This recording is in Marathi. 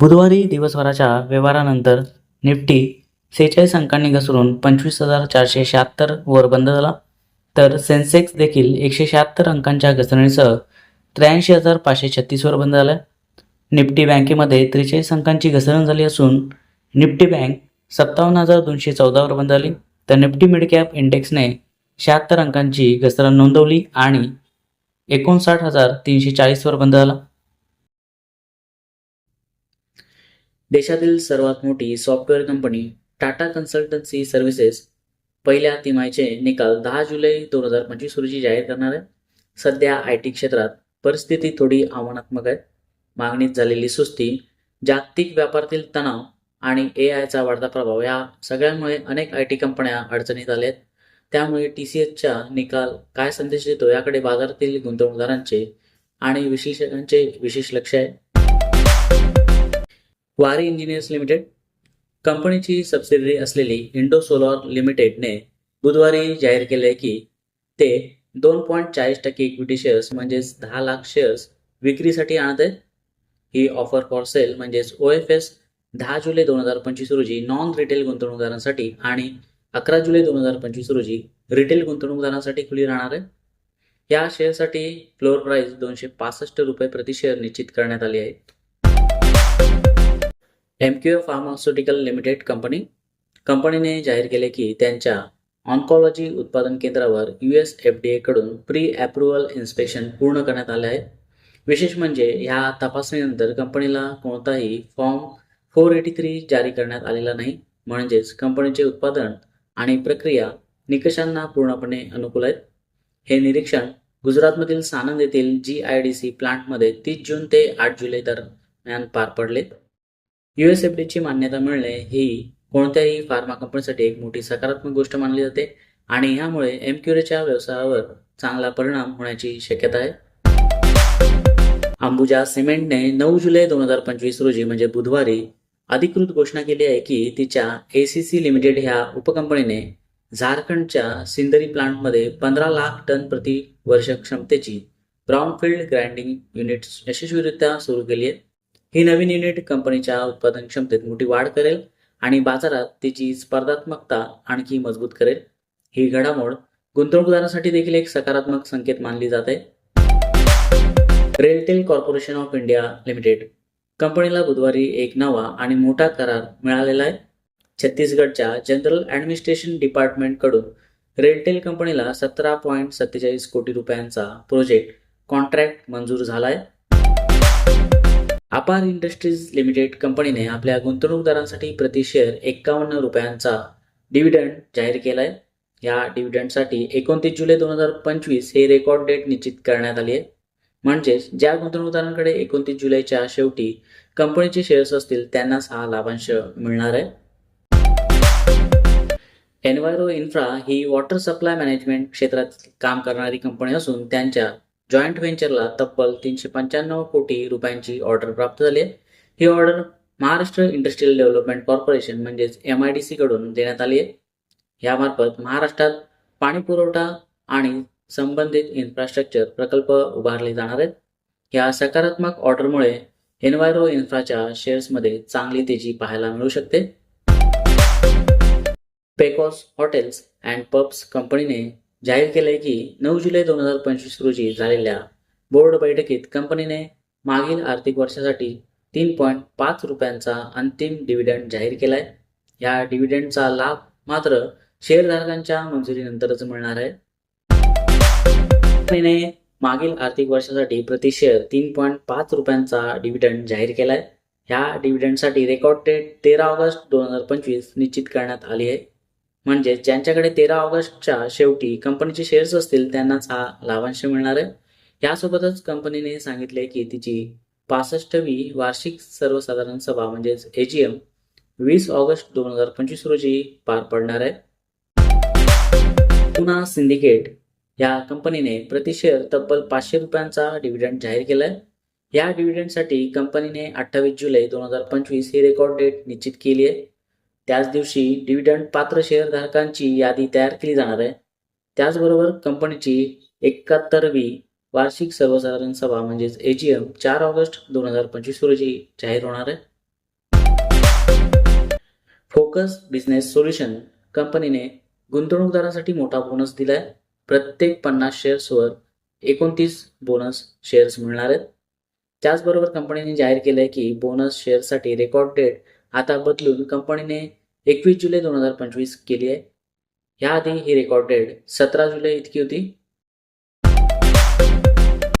बुधवारी दिवसभराच्या व्यवहारानंतर निफ्टी सेहेचाळीस अंकांनी घसरून पंचवीस हजार चारशे शहात्तर वर बंद झाला. तर सेन्सेक्स देखील एकशे शहात्तर अंकांच्या घसरणीसह त्र्याऐंशी हजार पाचशे छत्तीसवर बंद झाला. निफ्टी बँकेमध्ये त्रेचाळीस अंकांची घसरण झाली असून निफ्टी बँक सत्तावन्न हजार दोनशे चौदावर बंद झाली. तर निफ्टी मिडकॅप इंडेक्सने शहात्तर अंकांची घसरण नोंदवली आणि एकोणसाठ हजार तीनशे चाळीसवर बंद झाला. देशातील सर्वात मोठी software company Tata consultancy services पहिल्या तिमाहीचे निकाल दहा जुलै दोन हजार पंचवीस रोजी जाहीर करणार आहे. सध्या आय टी क्षेत्रात परिस्थिती थोडी आव्हानात्मक आहे. मागणीत झालेली सुस्ती जागतिक व्यापारातील तणाव आणि ए आयचा वाढता प्रभाव या सगळ्यांमुळे अनेक आय टी कंपन्या अडचणीत आल्या आहेत त्यामुळे टी सी एसचा निकाल काय संदेश देतो याकडे बाजारातील गुंतवणूकदारांचे आणि विश्लेषकांचे विशेष लक्ष आहे. वारी इंजिनियर्स लिमिटेड कंपनीची सबसिडरी असलेली इंडो सोलर लिमिटेडने बुधवारी जाहीर केले की ते दोन पॉईंट चाळीस टक्के इक्विटी शेअर्स म्हणजेच दहा लाख शेअर्स विक्रीसाठी आणत आहेत. ही ऑफर फॉर सेल म्हणजेच ओ एफ एस दहा जुलै दोन हजार पंचवीस रोजी नॉन रिटेल गुंतवणूकदारांसाठी आणि अकरा जुलै दोन हजार पंचवीस रोजी रिटेल गुंतवणूकदारांसाठी खुली राहणार आहे. या शेअरसाठी फ्लोअर प्राईस दोनशे पासष्ट रुपये प्रति शेअर निश्चित करण्यात आली आहे. M Q F pharmaceutical limited company कंपनीने जाहीर केले की त्यांच्या ऑन्कॉलॉजी उत्पादन केंद्रावर यू एस एफ डी एकडून प्री अप्रुव्हल इन्स्पेक्शन पूर्ण करण्यात आले आहे. विशेष म्हणजे ह्या तपासणीनंतर कंपनीला कोणताही फॉर्म फोर एटी थ्री जारी करण्यात आलेला नाही. म्हणजेच कंपनीचे उत्पादन आणि प्रक्रिया निकषांना पूर्णपणे अनुकूल आहेत. हे निरीक्षण गुजरातमधील सानंद येथील जी आय डी सी प्लांटमध्ये तीस जून ते आठ जुलै दरम्यान पार पडले. यू मान्यता मिळणे ही कोणत्याही फार्मा कंपनीसाठी एक मोठी सकारात्मक गोष्ट मानली जाते आणि यामुळे एमक्युरेच्या व्यवसायावर चांगला परिणाम होण्याची शक्यता आहे. अंबुजा सिमेंटने नऊ जुलै दोन हजार पंचवीस रोजी म्हणजे बुधवारी अधिकृत घोषणा केली आहे की तिच्या ए सी सी लिमिटेड ह्या उपकंपनीने झारखंडच्या सिंदरी प्लांटमध्ये पंधरा लाख टन प्रति वर्ष क्षमतेची ब्राउनफील्ड ग्राइंडिंग युनिट्स यशस्वीरित्या सुरू केली आहे. ही नवीन युनिट कंपनीच्या उत्पादन क्षमतेत मोठी वाढ करेल आणि बाजारात तिची स्पर्धात्मकता आणखी मजबूत करेल. ही घडामोड गुंतवणूकदारांसाठी देखील एक सकारात्मक संकेत मानली जाते. RailTel corporation of India limited कंपनीला बुधवारी एक नवा आणि मोठा करार मिळालेला आहे. छत्तीसगडच्या जनरल ॲडमिनिस्ट्रेशन डिपार्टमेंटकडून रेलटेल कंपनीला सतरा पॉईंट सत्तेचाळीस कोटी रुपयांचा प्रोजेक्ट कॉन्ट्रॅक्ट मंजूर झाला आहे अपार इंडस्ट्रीज लिमिटेड कंपनीने आपल्या गुंतवणूकदारांसाठी प्रति शेअर एक्कावन्न रुपयांचा डिव्हिडंड जाहीर केला आहे या डिव्हिडंडसाठी एकोणतीस जुलै दोन हजार पंचवीस हे रेकॉर्ड डेट निश्चित करण्यात आली आहे. म्हणजेच ज्या गुंतवणूकदारांकडे एकोणतीस जुलैच्या शेवटी कंपनीचे शेअर्स असतील त्यांनाच हा लाभांश मिळणार आहे. एनवायरो इन्फ्रा ही वॉटर सप्लाय मॅनेजमेंट क्षेत्रात काम करणारी कंपनी असून त्यांच्या जॉईंट व्हेंचरला तब्बल तीनशे पंच्याण्णव कोटी रुपयांची ऑर्डर प्राप्त झाली आहे. ही order Maharashtra industrial development corporation म्हणजेच एम आय डी सीकडून देण्यात आली आहे. यामार्फत महाराष्ट्रात पाणी पुरवठा आणि संबंधित इन्फ्रास्ट्रक्चर प्रकल्प उभारले जाणार आहेत. या सकारात्मक ऑर्डरमुळे एनवायरो इन्फ्राच्या शेअर्समध्ये चांगली तेजी पाहायला मिळू शकते. पेकॉस हॉटेल्स अँड पब्स कंपनीने जाहीर केलंय की नऊ जुलै दोन हजार पंचवीस रोजी झालेल्या बोर्ड बैठकीत कंपनीने मागील आर्थिक वर्षासाठी तीन पॉईंट पाच रुपयांचा अंतिम डिव्हिडंड जाहीर केलाय. या डिव्हिडंडचा लाभ मात्र शेअरधारकांच्या मंजुरीनंतरच मिळणार आहे. कंपनीने मागील आर्थिक वर्षासाठी प्रति शेअर तीन पॉईंट पाच रुपयांचा डिव्हिडंड जाहीर केलाय. ह्या डिव्हिडंडसाठी रेकॉर्ड डेट तेरा ऑगस्ट दोन हजार पंचवीस निश्चित करण्यात आली आहे. म्हणजे ज्यांच्याकडे तेरा ऑगस्टच्या शेवटी कंपनीचे शेअर्स असतील त्यांनाच हा लाभांश मिळणार आहे. यासोबतच कंपनीने सांगितले की तिची पासष्टवी वार्षिक सर्वसाधारण सभा म्हणजेच एजीएम वीस ऑगस्ट दोन हजार पंचवीस रोजी पार पडणार आहे. पुन्हा सिंडिकेट या कंपनीने प्रति शेअर तब्बल पाचशे रुपयांचा डिव्हिडंड जाहीर केलाय. या डिव्हिडंडसाठी कंपनीने अठ्ठावीस जुलै दोन हजार पंचवीस ही रेकॉर्ड डेट निश्चित केली आहे. त्याच दिवशी डिव्हिडंड पात्र शेअरधारकांची यादी तयार केली जाणार आहे. त्याचबरोबर कंपनीची एकाहत्तरवी वार्षिक सर्वसाधारण सभा म्हणजेच एजीएम चार ऑगस्ट दोन हजार पंचवीस रोजी जाहीर होणार आहे. फोकस बिझनेस सोल्युशन कंपनीने गुंतवणूकदारांसाठी मोठा बोनस दिलाय. प्रत्येक पन्नास शेअर्सवर एकोणतीस बोनस शेअर्स मिळणार आहेत. त्याचबरोबर कंपनीने जाहीर केलं आहे की बोनस शेअरसाठी रेकॉर्ड डेट आता बदलून कंपनीने एकवीस जुलै दोन हजार पंचवीस केली आहे. ह्याआधी ही रेकॉर्डेड सतरा जुलै इतकी होती.